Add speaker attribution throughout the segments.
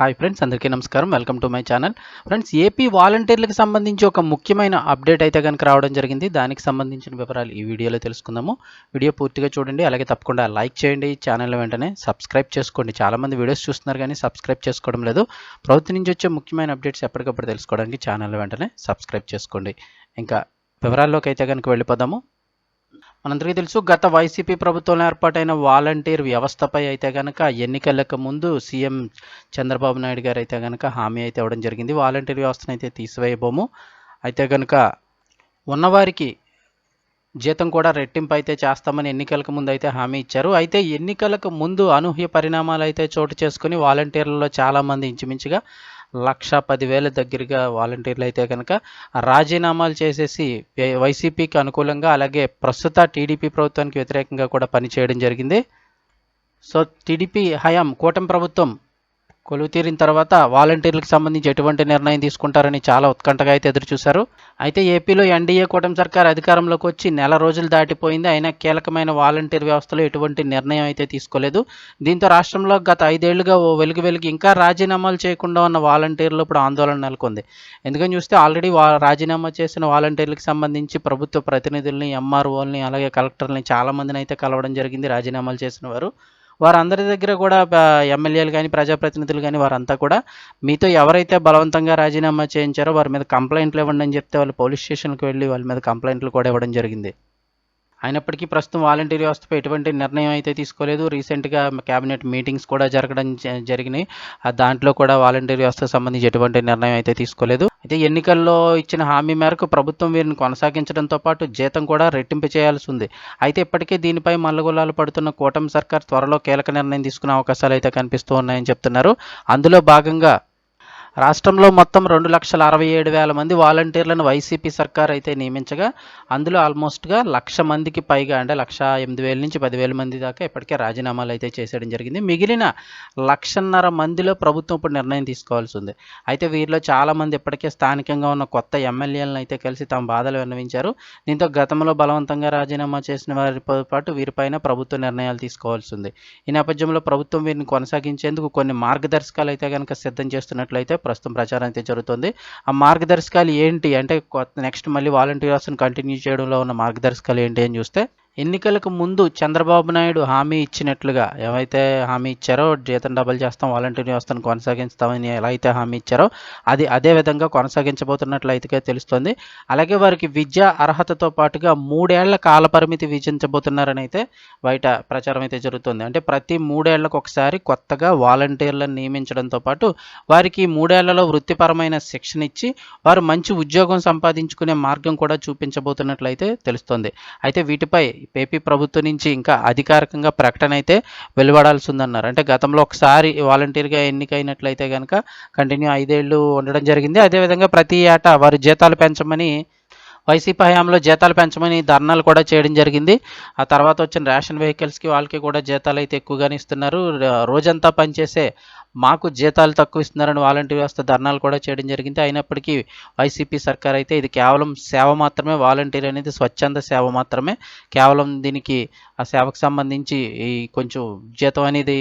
Speaker 1: Hi friends అందరికీ నమస్కారం. Welcome to my channel friends AP వాలంటీర్లకు సంబంధించి ఒక ముఖ్యమైన అప్డేట్ అయితే కనుక రావడం జరిగింది. దానికి సంబంధించిన వివరాలు ఈ వీడియోలో తెలుసుకుందాము. వీడియో పూర్తిగా చూడండి. అలాగే తప్పకుండా లైక్ చేయండి. ఛానల్ వెంటనే సబ్స్క్రైబ్ చేసుకోండి. చాలామంది వీడియోస్ చూస్తున్నారు కానీ సబ్స్క్రైబ్ చేసుకోవడం లేదు. ప్రభుత్వం నుంచి వచ్చే ముఖ్యమైన అప్డేట్స్ ఎప్పటికప్పుడు తెలుసుకోవడానికి ఛానల్ వెంటనే సబ్స్క్రైబ్ చేసుకోండి. ఇంకా వివరాల్లోకి అయితే కనుక వెళ్ళిపోదాము. మనందరికీ తెలుసు గత వైసీపీ ప్రభుత్వంలో ఏర్పాటైన వాలంటీర్ వ్యవస్థపై అయితే కనుక ఎన్నికలకు ముందు సీఎం చంద్రబాబు నాయుడు గారు అయితే కనుక హామీ అయితే ఇవ్వడం జరిగింది. వాలంటీర్ వ్యవస్థను అయితే తీసివేయబోము. అయితే కనుక ఉన్నవారికి జీతం కూడా రెట్టింపు అయితే చేస్తామని ఎన్నికలకు ముందు అయితే హామీ ఇచ్చారు. అయితే ఎన్నికలకు ముందు అనూహ్య పరిణామాలు అయితే చోటు చేసుకుని వాలంటీర్లలో చాలామంది ఇంచుమించుగా లక్ష పదివేల దగ్గరగా వాలంటీర్లు అయితే కనుక రాజీనామాలు చేసేసి వైసీపీకి అనుకూలంగా అలాగే ప్రస్తుత టీడీపీ ప్రభుత్వానికి వ్యతిరేకంగా కూడా పనిచేయడం జరిగింది. సో టీడీపీ హయాం కూటమి ప్రభుత్వం కొలువు తీరిన తర్వాత వాలంటీర్లకు సంబంధించి ఎటువంటి నిర్ణయం తీసుకుంటారని చాలా ఉత్కంఠగా అయితే ఎదురుచూశారు. అయితే ఏపీలో ఎన్డీఏ కూటమి సర్కార్ అధికారంలోకి వచ్చి నెల రోజులు దాటిపోయింది. అయినా కీలకమైన వాలంటీర్ వ్యవస్థలో ఎటువంటి నిర్ణయం అయితే తీసుకోలేదు. దీంతో రాష్ట్రంలో గత ఐదేళ్ళుగా ఓ వెలుగు వెలుగు ఇంకా రాజీనామాలు చేయకుండా ఉన్న వాలంటీర్లు ఇప్పుడు ఆందోళన నెలకొంది. ఎందుకని చూస్తే ఆల్రెడీ వా రాజీనామా చేసిన వాలంటీర్లకు సంబంధించి ప్రభుత్వ ప్రతినిధుల్ని ఎంఆర్ఓల్ని అలాగే కలెక్టర్ని చాలామందిని అయితే కలవడం జరిగింది రాజీనామాలు చేసిన వారు. వారందరి దగ్గర కూడా ఎమ్మెల్యేలు కానీ ప్రజాప్రతినిధులు కానీ వారంతా కూడా మీతో ఎవరైతే బలవంతంగా రాజీనామా చేయించారో వారి మీద కంప్లైంట్లు ఇవ్వండి అని చెప్తే వాళ్ళు పోలీస్ స్టేషన్కి వెళ్ళి వాళ్ళ మీద కంప్లైంట్లు కూడా ఇవ్వడం జరిగింది. అయినప్పటికీ ప్రస్తుతం వాలంటీర్ వ్యవస్థపై ఎటువంటి నిర్ణయం అయితే తీసుకోలేదు. రీసెంట్గా క్యాబినెట్ మీటింగ్స్ కూడా జరగడం జ- జరిగినాయి. దాంట్లో కూడా వాలంటీర్ వ్యవస్థకు సంబంధించి ఎటువంటి నిర్ణయం అయితే తీసుకోలేదు. అయితే ఎన్నికల్లో ఇచ్చిన హామీ మేరకు ప్రభుత్వం వీరిని కొనసాగించడంతో పాటు జీతం కూడా రెట్టింపు చేయాల్సి ఉంది. అయితే ఇప్పటికే దీనిపై మల్లగొల్లాలు పడుతున్న కూటమి సర్కార్ త్వరలో కీలక నిర్ణయం తీసుకునే అవకాశాలు అయితే కనిపిస్తూ ఉన్నాయని చెప్తున్నారు. అందులో భాగంగా రాష్ట్రంలో మొత్తం రెండు లక్షల అరవై ఏడు వేల మంది వాలంటీర్లను వైసీపీ సర్కార్ అయితే నియమించగా అందులో ఆల్మోస్ట్గా లక్ష మందికి పైగా అంటే లక్ష ఎనిమిది వేల నుంచి పదివేల మంది దాకా ఇప్పటికే రాజీనామాలు అయితే చేసేయడం జరిగింది. మిగిలిన లక్షన్నర మందిలో ప్రభుత్వం ఇప్పుడు నిర్ణయం తీసుకోవాల్సి ఉంది. అయితే వీరిలో చాలామంది ఇప్పటికే స్థానికంగా ఉన్న కొత్త ఎమ్మెల్యేలను అయితే కలిసి తమ బాధలు విన్నవించారు. దీంతో గతంలో బలవంతంగా రాజీనామా చేసిన వారితో పాటు వీరిపైన ప్రభుత్వ నిర్ణయాలు తీసుకోవాల్సి ఉంది. ఈ నేపథ్యంలో ప్రభుత్వం వీరిని కొనసాగించేందుకు కొన్ని మార్గదర్శకాలు అయితే కనుక సిద్ధం చేస్తున్నట్లయితే ప్రస్తుతం ప్రచారం అయితే జరుగుతుంది. ఆ మార్గదర్శకాలు ఏంటి? అంటే కొత్త నెక్స్ట్ మళ్ళీ వాలంటీర్స్ని కంటిన్యూ చేయడంలో ఉన్న మార్గదర్శకాలు ఏంటి అని చూస్తే ఎన్నికలకు ముందు చంద్రబాబు నాయుడు హామీ ఇచ్చినట్లుగా ఏవైతే హామీ ఇచ్చారో జీతం డబుల్ చేస్తాం వాలంటీర్ వ్యవస్థను కొనసాగిస్తామని ఎలా అయితే హామీ ఇచ్చారో అది అదే విధంగా కొనసాగించబోతున్నట్లు అయితే తెలుస్తుంది. అలాగే వారికి విద్యా అర్హతతో పాటుగా మూడేళ్ళ కాలపరిమితి విధించబోతున్నారని అయితే బయట ప్రచారం అయితే జరుగుతుంది. అంటే ప్రతి మూడేళ్ళకు ఒకసారి కొత్తగా వాలంటీర్లను నియమించడంతో పాటు వారికి మూడేళ్ళలో వృత్తిపరమైన శిక్షణ ఇచ్చి వారు మంచి ఉద్యోగం సంపాదించుకునే మార్గం కూడా చూపించబోతున్నట్లయితే తెలుస్తుంది. అయితే వీటిపై ఏపీ ప్రభుత్వం నుంచి ఇంకా అధికారికంగా ప్రకటన అయితే వెలువడాల్సి ఉందన్నారు అంటే గతంలో ఒకసారి వాలంటీర్గా ఎన్నికైనట్లయితే కనుక కంటిన్యూ ఐదేళ్ళు ఉండడం జరిగింది. అదేవిధంగా ప్రతి ఏటా వారి జీతాలు పెంచమని వైసీపీ హయాంలో జీతాలు పెంచమని ధర్నాలు కూడా చేయడం జరిగింది. ఆ తర్వాత వచ్చిన రేషన్ వెహికల్స్కి వాళ్ళకి కూడా జీతాలు అయితే ఎక్కువగానే ఇస్తున్నారు. రోజంతా పనిచేసే మాకు జీతాలు తక్కువ ఇస్తున్నారని వాలంటీర్ వ్యవస్థ ధర్నాలు కూడా చేయడం జరిగింది. అయినప్పటికీ వైసీపీ సర్కార్ అయితే ఇది కేవలం సేవ మాత్రమే వాలంటీర్ అనేది స్వచ్ఛంద సేవ మాత్రమే. కేవలం దీనికి ఆ సేవకు సంబంధించి ఈ కొంచెం జీతం అనేది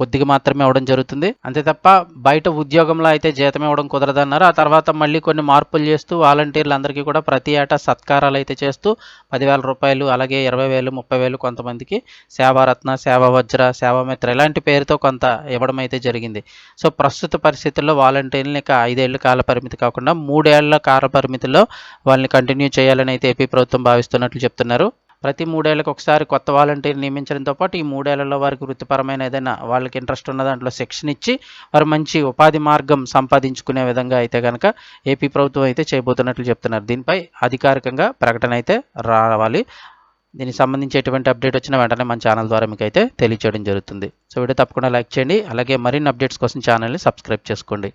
Speaker 1: కొద్దిగా మాత్రమే ఇవ్వడం జరుగుతుంది. అంతే తప్ప బయట ఉద్యోగంలో అయితే జీతం ఇవ్వడం కుదరదన్నారు. ఆ తర్వాత మళ్ళీ కొన్ని మార్పులు చేస్తూ వాలంటీర్లందరికీ కూడా ప్రతి ఏటా సత్కారాలు అయితే చేస్తూ పదివేల రూపాయలు అలాగే ఇరవై వేలు ముప్పై వేలు కొంతమందికి సేవారత్న సేవా వజ్ర సేవామిత్ర ఇలాంటి పేరుతో కొంత ఇవ్వడం అయితే జరిగింది. సో ప్రస్తుత పరిస్థితుల్లో వాలంటీర్ని ఇక ఐదేళ్ళ కాల పరిమితి కాకుండా మూడేళ్ళ కాల పరిమితిలో వాళ్ళని కంటిన్యూ చేయాలని అయితే ఏపీ ప్రభుత్వం భావిస్తున్నట్లు చెప్తున్నారు. ప్రతి మూడేళ్ళకు ఒకసారి కొత్త వాలంటీర్ నియమించడంతో పాటు ఈ మూడేళ్ళలో వారికి వృత్తిపరమైన ఏదైనా వాళ్ళకి ఇంట్రెస్ట్ ఉన్న దాంట్లో శిక్షణ ఇచ్చి వారు మంచి ఉపాధి మార్గం సంపాదించుకునే విధంగా అయితే కనుక ఏపీ ప్రభుత్వం అయితే చేయబోతున్నట్లు చెప్తున్నారు. దీనిపై అధికారికంగా ప్రకటన అయితే రావాలి. దీనికి సంబంధించి ఎటువంటి అప్డేట్ వచ్చినా వెంటనే మన ఛానల్ ద్వారా మీకు అయితే తెలియచేయడం జరుగుతుంది. సో వీడియో తప్పకుండా లైక్ చేయండి. అలాగే మరిన్ని అప్డేట్స్ కోసం ఛానల్ని సబ్స్క్రైబ్ చేసుకోండి.